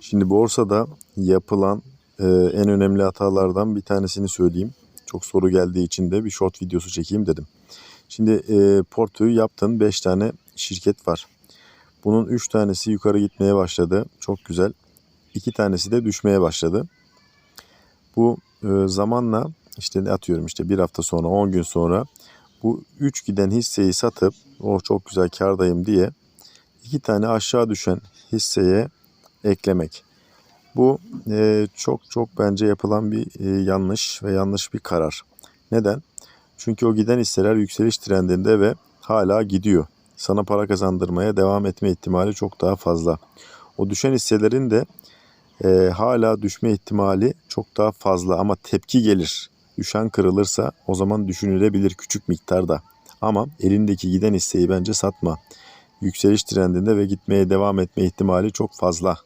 Şimdi borsada yapılan e, en önemli hatalardan bir tanesini söyleyeyim. Çok soru geldiği için de bir short videosu çekeyim dedim. Şimdi e, portföyü yaptın 5 tane şirket var. Bunun 3 tanesi yukarı gitmeye başladı. Çok güzel. 2 tanesi de düşmeye başladı. Bu e, zamanla işte atıyorum işte bir hafta sonra 10 gün sonra bu 3 giden hisseyi satıp o çok güzel kardayım diye iki tane aşağı düşen hisseye eklemek. Bu e, çok çok bence yapılan bir e, yanlış ve yanlış bir karar. Neden? Çünkü o giden hisseler yükseliş trendinde ve hala gidiyor. Sana para kazandırmaya devam etme ihtimali çok daha fazla. O düşen hisselerin de e, hala düşme ihtimali çok daha fazla ama tepki gelir. Düşen kırılırsa o zaman düşünülebilir küçük miktarda. Ama elindeki giden hisseyi bence satma. Yükseliş trendinde ve gitmeye devam etme ihtimali çok fazla.